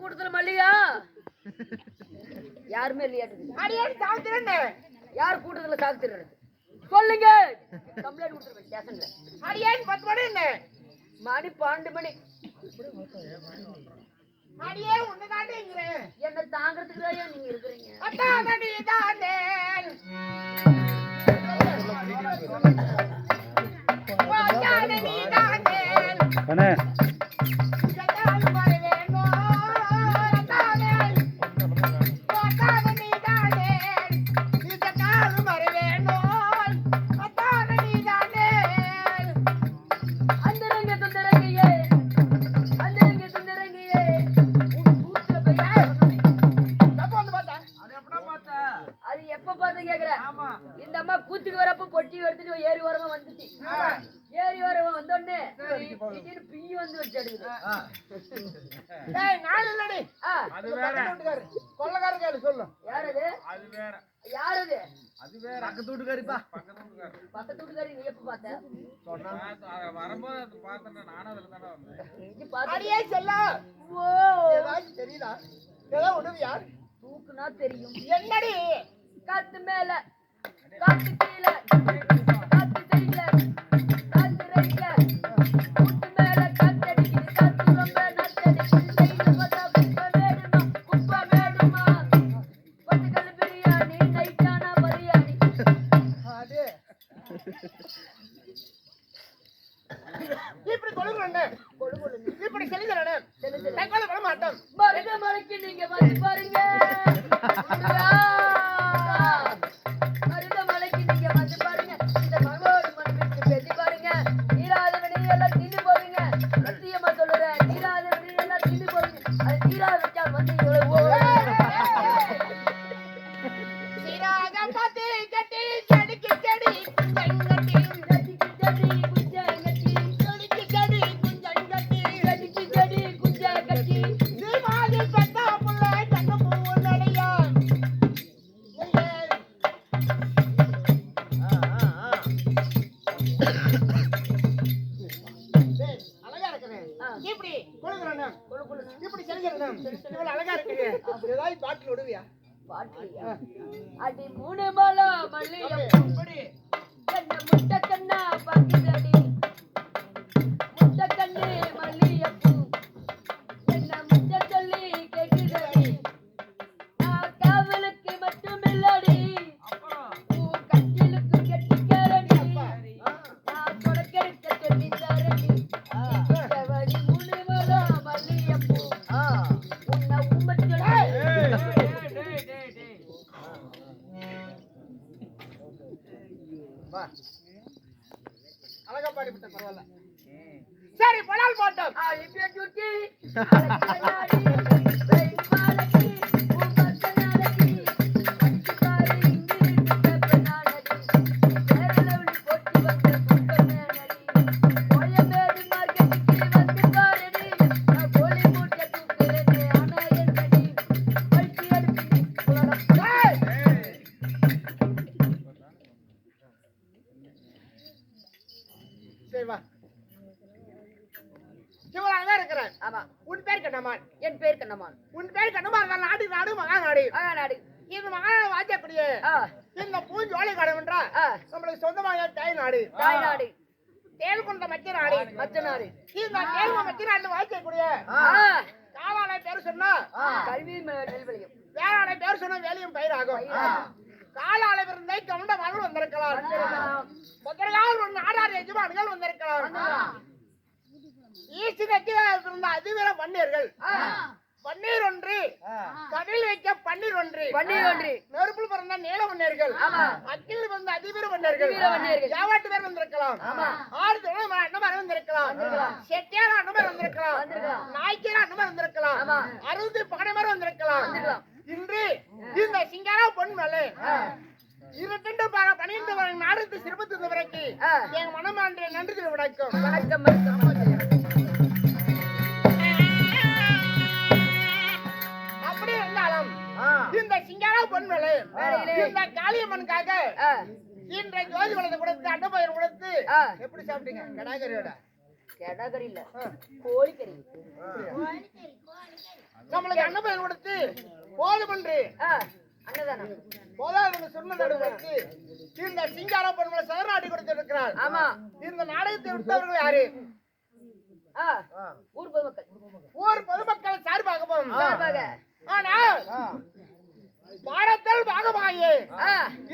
கூட்டத்துல மல்லியா யாருமே இல்லையாட்டு யார் கூட்டத்துல சாப்பிட்டு சொல்லுங்க. கம்ப்ளைண்ட் கொடுத்துருவேன் ஸ்டேஷன்ல அடியாரு பத்து மணி என்ன மணி பன்னெண்டு மணி அடியே உன்னதாண்டே என்ன தாங்கிறதுக்கு தான் நீங்க இருக்கிறீங்க? அத்தாடி தாண்டே. அடியே செல்லா. ஓ. தெரியுதா? ஏதாவது தூக்குனா தெரியும். என்னடி? காத்து மேல. காத்து கீழே. அது தீரா விட்டால் வந்து இவ்வளவு கல்வியும் நெல்வெளியும் பேர் சொன்ன வேலையும் பயிராகும். கால அளவிருந்தே கவுண்ட மகள் வந்திருக்கலாம். முதலாவது நாடார் எஜமான்கள் வந்திருக்கலாம். ஈஸ்டி கட்சியாக இருந்த அதிவீர மன்னர்கள் பன்னீர் ஒன்று கடல் வைக்க பன்னீர் ஒன்று பன்னீர் ஒன்று நெருப்பில் பிறந்த நீள மன்னர்கள் அக்கில் பிறந்த அதிபர் மன்னர்கள் யாவாட்டு பேர் வந்திருக்கலாம். ஆறு தொழில் அண்ணம் அறிந்திருக்கலாம் செட்டியார் அண்ணம் இருந்திருக்கலாம் நாய்க்கியார் அண்ணம் இருந்திருக்கலாம் அறுபது பகடமரம் வந்திருக்கலாம். இன்று இந்த சிங்காரா பொன் மலை இரண்டு பன்னிரண்டு நாடு சிறுபத்து வரைக்கும் என் மனமாண்டிய நன்றி வணக்கம் வணக்கம் வணக்கம். மேலே இந்த காளியம்மனுக்காக இன்றைய ஜோதி வளத்தை கொடுத்து அண்டபயிர் கொடுத்து எப்படி சாப்பிட்டீங்க? கடாகரியோட? கடாகரி இல்ல. கோழிக்கறி. நம்மளுக்கு அன்னபயர் கொடுத்து கோழி பண்றி அன்னதானம். போதாது சொன்னதோடு வைத்து இந்த சிங்கார பொண்ணுங்களை சதநாட்டி கொடுத்திருக்கிறார். ஆமா. இந்த நாடகத்தை விட்டவர்கள் யாரு? ஊர் பொதுமக்கள். ஊர் பொதுமக்கள் சார்பாகவும் ஆனால் பாடத்தல் பாகமாயே.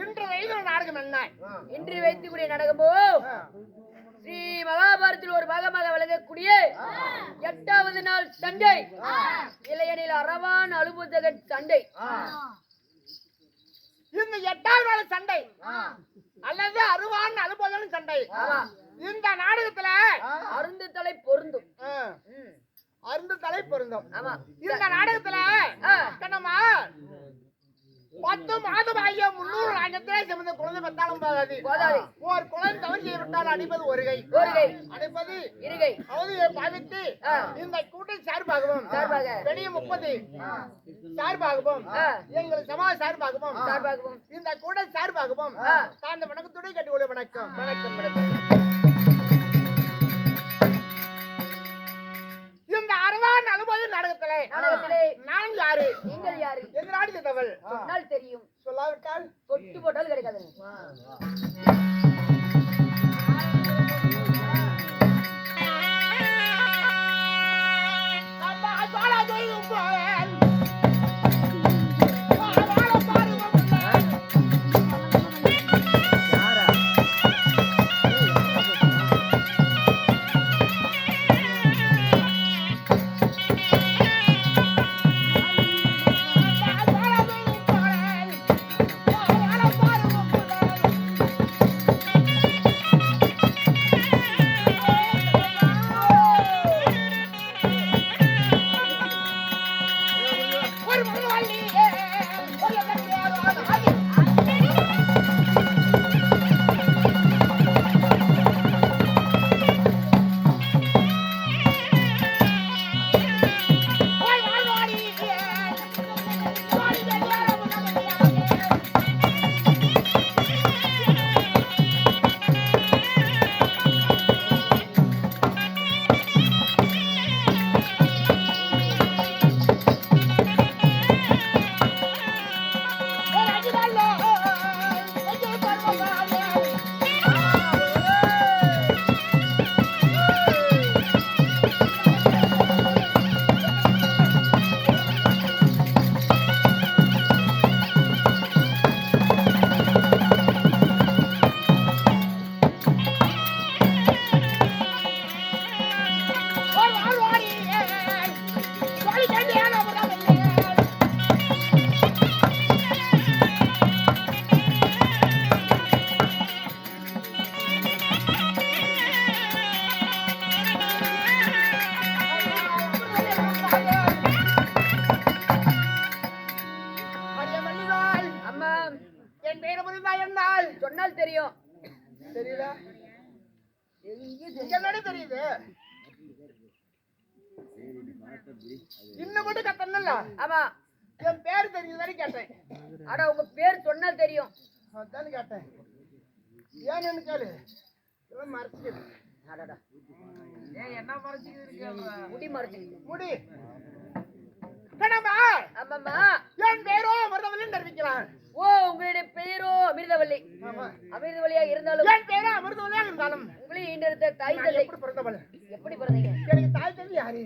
இன்று வைகிற நாடகம் என்ன? இன்று வைத்துக்கூடிய நடக்கமோ ஸ்ரீ மகாபாரத்தில் ஒரு பாகமாக விளங்கக்கூடிய எட்டாவது நாள் சண்டை. இளையனில் அரவான் அலுபுதகன் சண்டை. இந்த எட்டாவது நாள் சண்டை. அல்லது அருவான் அனுபவம் சண்டை. இந்த நாடகத்துல அருந்து தலை பொருந்தும். அருந்து தலை பொருந்தும். ஆமா. இந்த நாடகத்துல. கண்ணம்மா பத்து மாதம் ஆகிய முன்னூறு ஆயிரத்திலே சிறந்த குழந்தை போகாது போதாது. ஒரு குழந்தை தவறு செய்ய விட்டால் அடிப்பது ஒரு கை. ஒரு கை. அடிப்பது இருகை அவதியை பாவித்து ஆ. இந்த கூட்டை சார்பாகவும் சார்பாக. வெளியே முப்பது சார்பாகவும். எங்கள் சமாஜ சார்பாகவும் சார்பாகவும். இந்த கூடை சார்பாகவும். தாழ்ந்த வணக்கத்துடன் கட்டி வணக்கம். வணக்கம் வணக்கம். நாடகத்துல நாடகத்திலே நான் யாரு நீங்கள் யாரு? எதிராடி தவள். சொன்னால் தெரியும். சொல்லாவிட்டால் தொட்டு போட்டால் கிடைக்காது. 一点点 முடி மறைச்சு முடி. ஓ உங்களுடைய பெயரோ அமிர்தவல்லி. ஆமா அமிர்தவல்லியா இருந்தாலும் என் இருந்தாலும் உங்களையும் ஈண்டெடுத்த தாய் தந்தை எப்படி பிறந்தவள்? எப்படி பிறந்தீங்க? எனக்கு தாய் தந்தை யாரு?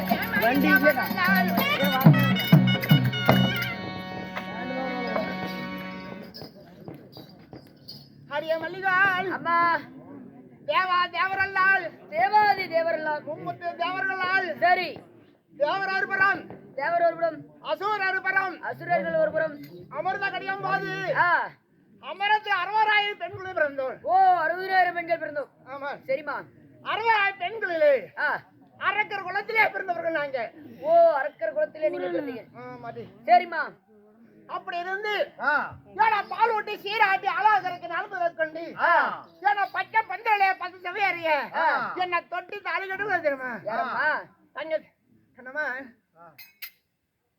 வண்டி அம்மா தேவா தேவரல்லாள் தேவாதி தேவரல்லாள் மும்மத்து தேவரல்லாள் சரி. தேவர் ஒருபுறம் தேவர் ஒருபுறம். அசூர் ஒருபுறம் அசுரர்கள் ஒருபுறம். அமிர்த அமரத்து அறுபதாயிரம் பெண்களும் பிறந்தோம். ஓ அறுபதாயிரம் பெண்கள் பிறந்தோம். ஆமா சரிம்மா. அறுபதாயிரம் பெண்களிலே. ஆ. அரக்கர் குலத்திலே பிறந்தவர்கள் நாங்க ஓ அரக்கர் குலத்திலே நீங்க பிறந்தீங்க. சரிம்மா. அப்படி இருந்து ஏன்னா பால் ஊட்டி சீராட்டி அழகருக்கு நலம்பு கொண்டு ஏன்னா பச்சை பந்தலே பத்து செவையறிய. என்ன தொட்டி கட்டுவது தெரியுமா? கண்ணமா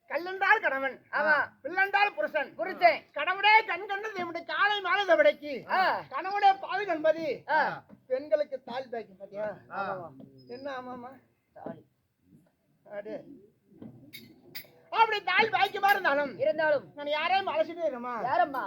கல்லென்றால் கணவன். ஆமா. பிள்ளென்றால் புருஷன். புரிச்சேன் கணவனே கண் கண்டது நம்முடைய காலை மாலை தவிடைக்கு கணவனே பால் கண்பது. பெண்களுக்கு தாலி தாக்கி பாத்தியா? என்ன ஆமாமா அப்படி தாலி பாய்க்குமா இருந்தாலும் இருந்தாலும். நான் யாரையும் அழைச்சிட்டு இருக்கமா யாரம்மா?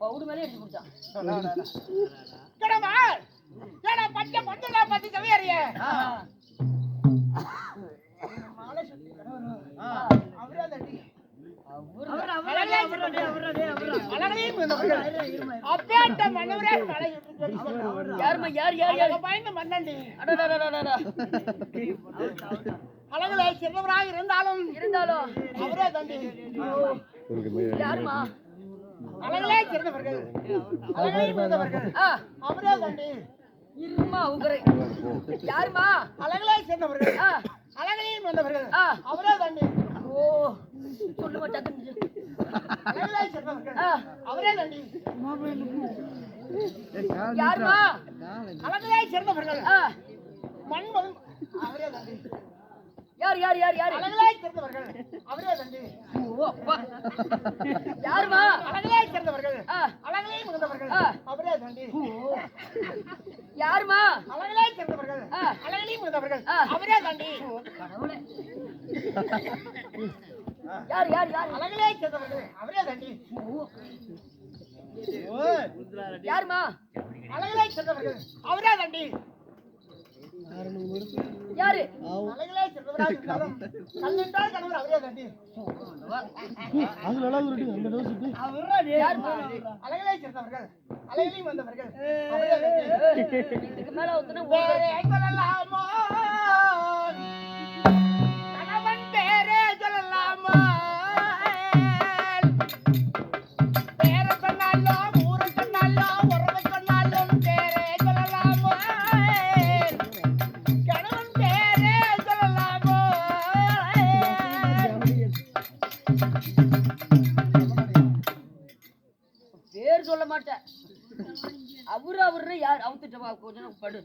பவுடு மேலே எடுத்து கொடுத்தான் கடமா ஏடா பச்சை பந்தல பத்தி செவையறிய மாலை சுத்தி அவரே தட்டி அப்பேட்ட மன்னவரே மலை யாரும்மா யார் யார் யார்? பயந்து மன்னண்டி அடடடடடடா. அழகுல சிறந்தவராக இருந்தாலும் இருந்தாலும் அவரே தண்டி யாருமா அழகிலே சிறந்தவர்கள். அழகிலே சிறந்தவர்கள் ஆ. அவரே தண்டி இருமா உங்கரை யாருமா அழகிலே சிறந்தவர்கள். ஆ. அழகிலையும் வந்தவர்கள். அவரே தண்டி ஓ. சொல்லுமா டக்குன்னு அவரே தண்டி யாருமா? அழகிலே சிறந்தவர்கள் ஆ மண் வரும் அவரே தண்டி யார் யார் யார் யார்? அழகிலே சிறந்தவர்கள் அவரே அப்பா. யாருமா? அழகிலே சிறந்தவர்கள் ஆ. அழகிலையும் வந்தவர்கள் ஆ. அவரே தண்டி யாருமா? அழகிலே சிறந்தவர்கள் ஆ. அழகிலையும் வந்தவர்கள் ஆ. அவரே தண்டி கடவுளே. யார் யார் யார்? அழகிலே சிறந்தவர்கள் அவரே தண்டி யாருமா? அழகிலே சிறந்தவர்கள் அவரே தண்டி யாரு? அழகிலே கணவர் அவரே தண்டி யாருமா? அழகிலே சிறந்தவர்கள் அழகிலையும் வந்தவர்கள். அவரே தண்டி இதுக்கு மேல சொல்லலாமோ பேர் சொல்ல மாட்டேன். அவரு அவரு யார் அவுத்துட்டவா கொஞ்ச நேரம் படு?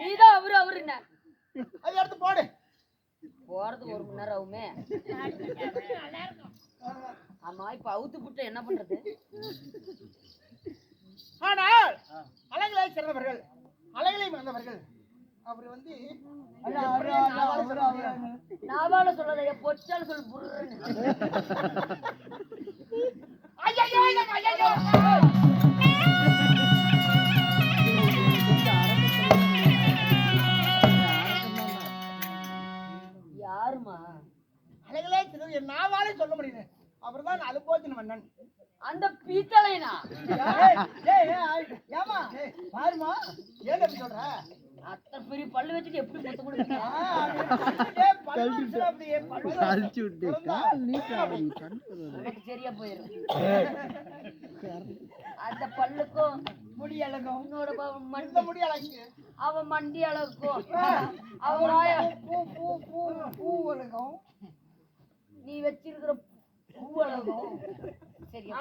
நீதான் அவரு அவரு என்ன அதை எடுத்து போடு. போறதுக்கு ஒரு மணி நேரம் ஆகுமே. ஆமா இப்ப அவுத்து புட்டு என்ன பண்றது? ஆனால் அழகிலே சிறந்தவர்கள். அழகிலே வந்தவர்கள். அவர் வந்து நாவால சொல்லாத பொச்சால சொல்லு புர்ருன்னு. ஐயையோ, எனக்கு ஐயையோ. யாருமா அழகிலே என் நாவாலே சொல்ல முடியுது. அவர்தான் அலுபோஜன மன்னன். அந்த பீத்தலைனா ஏமா பாருமா ஏன் அப்படி சொல்ற? அத்தனை பெரிய பல்லு வச்சுட்டு எப்படி மொத்தம் கொடுப்பீங்க? உனக்கு சரியா போயிடும் அந்த பல்லுக்கும் முடி அழகும். உன்னோட மண்டி. முடி அழகு அவன் மண்டி அழகும். அவன் பூ பூ பூ பூ அழகும். நீ வச்சிருக்கிற பூ அழகும். சரியா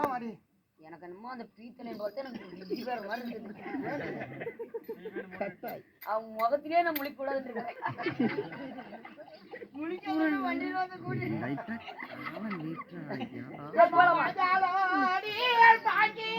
ஆமாடி எனக்கு என்னமோ அந்த பீத்தலை பார்த்து எனக்கு விஜய் வேற மாதிரி இருந்தது. அவன் முகத்திலே நான் முழிக்க வண்டியில் வந்து கூடி. போலாமா? ராஜாவாடி பாக்கி.